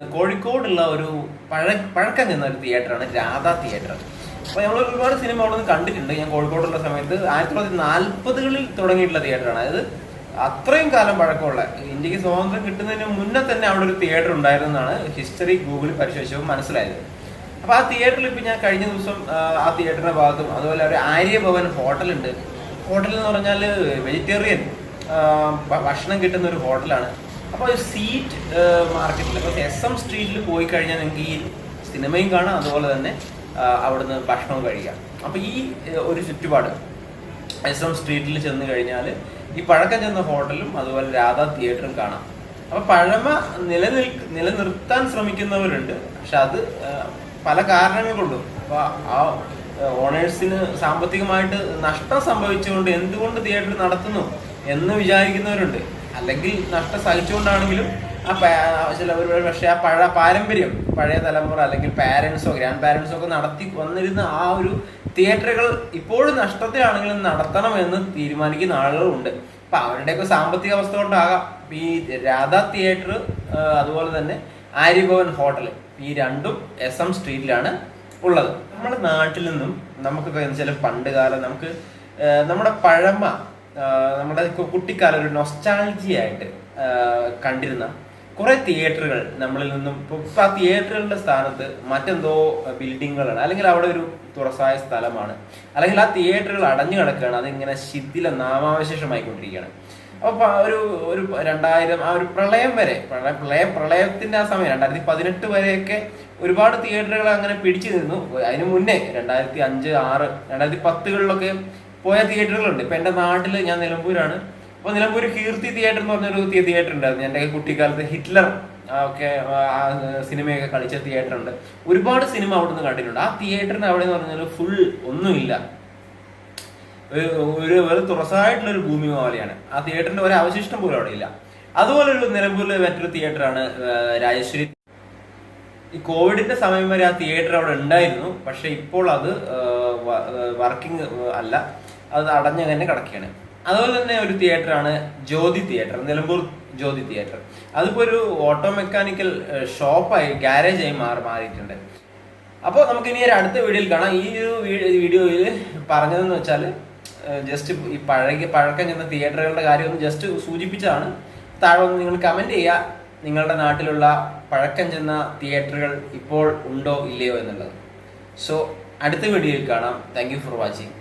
കോഴിക്കോടുള്ള ഒരു പഴ പഴക്കം ചെന്ന ഒരു തിയേറ്ററാണ് രാധ തിയേറ്റർ. അപ്പോൾ നമ്മൾ ഒരുപാട് സിനിമ അവിടെ നിന്ന് കണ്ടിട്ടുണ്ട്. ഞാൻ കോഴിക്കോടുള്ള സമയത്ത് ആയിരത്തി തൊള്ളായിരത്തി നാൽപ്പതുകളിൽ തുടങ്ങിയിട്ടുള്ള തിയേറ്ററാണ്. അതായത് അത്രയും കാലം പഴക്കമുള്ള. ഇന്ത്യയ്ക്ക് സ്വാതന്ത്ര്യം കിട്ടുന്നതിന് മുന്നേ തന്നെ അവിടെ ഒരു തിയേറ്റർ ഉണ്ടായിരുന്നു എന്നാണ് ഹിസ്റ്ററി ഗൂഗിളിൽ പരിശോധിച്ചപ്പോൾ മനസ്സിലായത്. അപ്പോൾ ആ തിയേറ്ററിൽ ഇപ്പം ഞാൻ കഴിഞ്ഞ ദിവസം ആ, തിയേറ്ററിന്റെ ഭാഗത്തും അതുപോലെ ഒരു ആര്യഭവൻ ഹോട്ടലുണ്ട്. ഹോട്ടൽ എന്ന് പറഞ്ഞാൽ വെജിറ്റേറിയൻ ഭക്ഷണം കിട്ടുന്ന ഒരു ഹോട്ടലാണ്. അപ്പോൾ സീറ്റ് മാർക്കറ്റിൽ ഇപ്പോൾ എസ് എം സ്ട്രീറ്റിൽ പോയി കഴിഞ്ഞാൽ നിങ്ങൾക്ക് ഈ സിനിമയും കാണാം അതുപോലെ തന്നെ അവിടുന്ന് ഭക്ഷണവും കഴിക്കാം. അപ്പോൾ ഈ ഒരു ചുറ്റുപാട് എസ് എം സ്ട്രീറ്റിൽ ചെന്ന് കഴിഞ്ഞാൽ ഈ പഴക്കം ചെന്ന ഹോട്ടലും അതുപോലെ രാധാ തിയേറ്ററും കാണാം. അപ്പോൾ പഴമ നിലനിൽ നിലനിർത്താൻ ശ്രമിക്കുന്നവരുണ്ട്. പക്ഷെ അത് പല കാരണങ്ങൾ കൊണ്ടും അപ്പോൾ ആ ഓണേഴ്സിന് സാമ്പത്തികമായിട്ട് നഷ്ടം സംഭവിച്ചുകൊണ്ട് എന്തുകൊണ്ട് തിയേറ്റർ നടത്തുന്നു എന്ന് വിചാരിക്കുന്നവരുണ്ട്. അല്ലെങ്കിൽ നഷ്ടം സഹിച്ചുകൊണ്ടാണെങ്കിലും ആ ചില ഒരു പക്ഷേ ആ പഴയ പാരമ്പര്യം പഴയ തലമുറ അല്ലെങ്കിൽ പാരൻസോ ഗ്രാൻഡ് പാരൻസോ ഒക്കെ നടത്തി വന്നിരുന്ന ആ ഒരു തിയേറ്ററുകൾ ഇപ്പോഴും നഷ്ടത്തിലാണെങ്കിലും നടത്തണമെന്ന് തീരുമാനിക്കുന്ന ആളുകളുണ്ട്. അപ്പൊ അവരുടെയൊക്കെ സാമ്പത്തിക അവസ്ഥ കൊണ്ടാകാം. ഈ രാധ തിയേറ്റർ അതുപോലെ തന്നെ ആര്യഭവൻ ഹോട്ടൽ ഈ രണ്ടും എസ് എം സ്ട്രീറ്റിലാണ് ഉള്ളത്. നമ്മുടെ നാട്ടിൽ നിന്നും നമുക്കൊക്കെ ചില പണ്ട് കാലം നമുക്ക് നമ്മുടെ പഴമ നമ്മുടെ കുട്ടിക്കാലം ഒരു നൊസ്റ്റാൾജി ആയിട്ട് കണ്ടിരുന്ന കുറെ തിയേറ്ററുകൾ നമ്മളിൽ നിന്നും ഇപ്പൊ ആ തിയേറ്ററുകളുടെ സ്ഥാനത്ത് മറ്റെന്തോ ബിൽഡിങ്ങുകളാണ് അല്ലെങ്കിൽ അവിടെ ഒരു തുറസായ സ്ഥലമാണ് അല്ലെങ്കിൽ ആ തിയേറ്ററുകൾ അടഞ്ഞു കിടക്കുകയാണ് അതിങ്ങനെ ശിഥില നാമാവശേഷമായിക്കൊണ്ടിരിക്കുകയാണ്. അപ്പൊ പ- ഒരു ഒരു രണ്ടായിരം ആ ഒരു പ്രളയം വരെ പ്രളയ പ്രളയത്തിന്റെ ആ സമയം രണ്ടായിരത്തി പതിനെട്ട് വരെയൊക്കെ ഒരുപാട് തിയേറ്ററുകൾ അങ്ങനെ പിടിച്ചു നിന്നു. അതിനു മുന്നേ രണ്ടായിരത്തി അഞ്ച് ആറ് രണ്ടായിരത്തി പത്തുകളിലൊക്കെ പോയ തിയേറ്ററുകളുണ്ട്. ഇപ്പൊ എന്റെ നാട്ടിൽ ഞാൻ നിലമ്പൂരാണ്. അപ്പൊ നിലമ്പൂർ കീർത്തി തിയേറ്റർ എന്ന് പറഞ്ഞൊരു തിയേറ്റർ ഉണ്ടായിരുന്നു. എന്റെ കുട്ടിക്കാലത്ത് ഹിറ്റ്ലർ ഒക്കെ സിനിമയൊക്കെ കളിച്ച തിയേറ്റർ ഉണ്ട് ഒരുപാട് സിനിമ അവിടുന്ന് കണ്ടിട്ടുണ്ട്. ആ തിയേറ്ററിന് അവിടെ എന്ന് പറഞ്ഞാൽ ഫുൾ ഒന്നുമില്ല. ഒരു ഒരു വെറും തുറസായിട്ടുള്ള ഒരു ഭൂമി പോലെയാണ്. ആ തിയേറ്ററിന്റെ ഒരു അവശിഷ്ടം പോലും അവിടെ ഇല്ല. അതുപോലെ ഒരു നിലമ്പൂരിലെ മറ്റൊരു തിയേറ്ററാണ് രാജശ്രീ. ഈ കോവിഡിന്റെ സമയം വരെ ആ തിയേറ്റർ അവിടെ ഉണ്ടായിരുന്നു. പക്ഷെ ഇപ്പോൾ അത് വർക്കിംഗ് അല്ല. അത് അടഞ്ഞു തന്നെ കിടക്കുകയാണ്. അതുപോലെ തന്നെ ഒരു തിയേറ്ററാണ് ജ്യോതി തിയേറ്റർ നിലമ്പൂർ ജ്യോതി തിയേറ്റർ അതിപ്പോ ഒരു ഓട്ടോ മെക്കാനിക്കൽ ഷോപ്പായി ഗാരേജായി മാറി മാറിയിട്ടുണ്ട്. അപ്പോൾ നമുക്ക് ഇനി ഒരു അടുത്ത വീഡിയോയിൽ കാണാം. ഈ ഒരു വീഡിയോയിൽ പറഞ്ഞതെന്ന് വെച്ചാൽ ജസ്റ്റ് ഈ പഴകിയ പഴക്കം ചെന്ന തിയേറ്ററുകളുടെ കാര്യം ഒന്ന് ജസ്റ്റ് സൂചിപ്പിച്ചതാണ്. താഴെ ഒന്ന് നിങ്ങൾ കമന്റ് ചെയ്യുക. നിങ്ങളുടെ നാട്ടിലുള്ള പഴക്കം ചെന്ന തിയേറ്ററുകൾ ഇപ്പോൾ ഉണ്ടോ ഇല്ലയോ എന്നുള്ളത്. സോ അടുത്ത വീഡിയോയിൽ കാണാം. Thank for watching